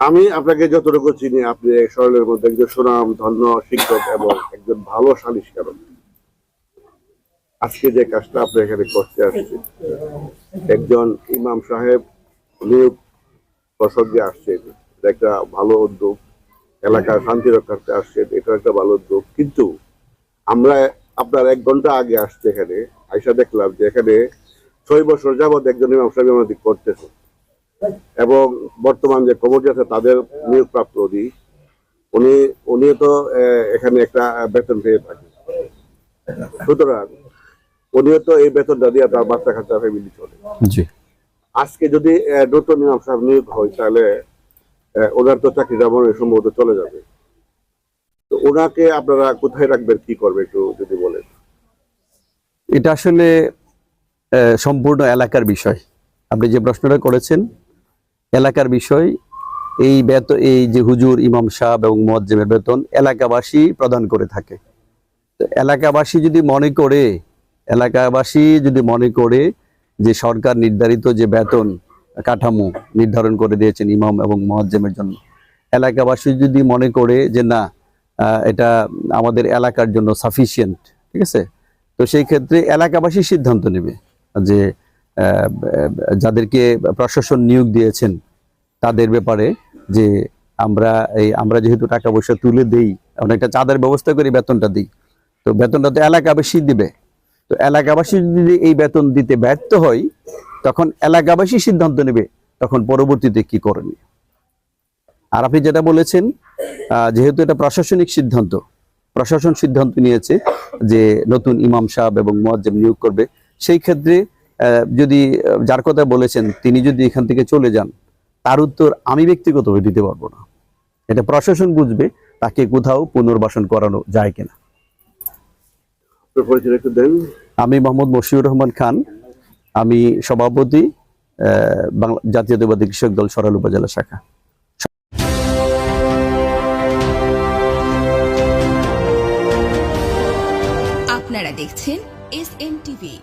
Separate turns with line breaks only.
আমি আপনাকে যতটুকু চিনি, আপনি সরলের মধ্যে একজন সুনাম, ধন্য, শিক্ষক এবং একজন ভালো সালিশকারক আজকে যে কাজটা আপনি এখানে করতে আসছেন, একজন ইমাম সাহেব নিয়োগ প্রসঙ্গে আসছেন একটা ভালো উদ্যোগ, এলাকার শান্তি রক্ষার্থে আসছেন এটা একটা ভালো উদ্যোগ। কিন্তু আমরা আপনার এক ঘণ্টা আগে আসছে এখানে, আইসা দেখলাম যে এখানে ছয় বছর যাবত একজন ইমাম সাহেব আমাদের করতেছে। এবং বর্তমান যে কমিটি আছে তাদের নিয়োগপ্রাপ্ত উনি উনি উনি তো এখানে একটা বেতন পেয়ে থাকেন সুতরাং উনিও তো এই বেতনটা দিয়ে তার বাচ্চা কাচ্চা ফ্যামিলি চলে। আজকে যদি নতুন ইমাম সাহেব নিয়োগ হয় তাহলে ওনার তো চাকরিটা মনে সম্ভবত চলে যাবে। তো ওনাকে আপনারা কোথায় রাখবেন কি করবে একটু যদি বলেন।
এটা আসলে সম্পূর্ণ এলাকার বিষয়। আপনি যে প্রশ্নটা করেছেন এলাকার বিষয়, এই বেতন এই যে হুজুর, ইমাম সাহেব এবং মুয়াজ্জিমের বেতন এলাকাবাসী প্রদান করে থাকে। তো এলাকাবাসী যদি মনে করে, এলাকাবাসী যদি মনে করে যে সরকার নির্ধারিত যে বেতন কাঠামো নির্ধারণ করে দিয়েছেন ইমাম এবং মুয়াজ্জিমের জন্য, এলাকাবাসী যদি মনে করে যে না এটা আমাদের এলাকার জন্য সাফিসিয়েন্ট ঠিক আছে? তো সেই ক্ষেত্রে এলাকাবাসী সিদ্ধান্ত নেবে যে যাদেরকে প্রশাসন নিয়োগ দিয়েছেন, তাদের ব্যাপারে যে আমরা এই, আমরা যেহেতু টাকা পয়সা তুলে দেই একটা চাঁদার ব্যবস্থা করি, বেতনটা দিই। তো বেতনটা তো এলাকাবাসী দিবে। তো এলাকাবাসী যদি এই বেতন দিতে ব্যর্থ হয়, তখন এলাকাবাসী সিদ্ধান্ত নেবে, তখন পরবর্তীতে কি করণীয় আর আপনি যেটা বলেছেন যেহেতু এটা প্রশাসনিক সিদ্ধান্ত, প্রশাসন সিদ্ধান্ত নিয়েছে যে নতুন ইমাম সাহেব এবং মুয়াজ্জিম নিয়োগ করবে, সেই ক্ষেত্রে যদি যার কথা বলেছেন, তিনি যদি এখান থেকে চলে যান, তার উত্তর আমি ব্যক্তিগতভাবে দিতে পারব না। এটা প্রশাসন বুঝবে, তাকে কোথাও পুনর্বাসন করানো যায় কিনা। আমি মোহাম্মদ মশিউর রহমান খান, আমি সভাপতি জাতীয়তাবাদী কৃষক দল সরাল উপজেলা শাখা।
আপনারা দেখছেন এস এম টিভি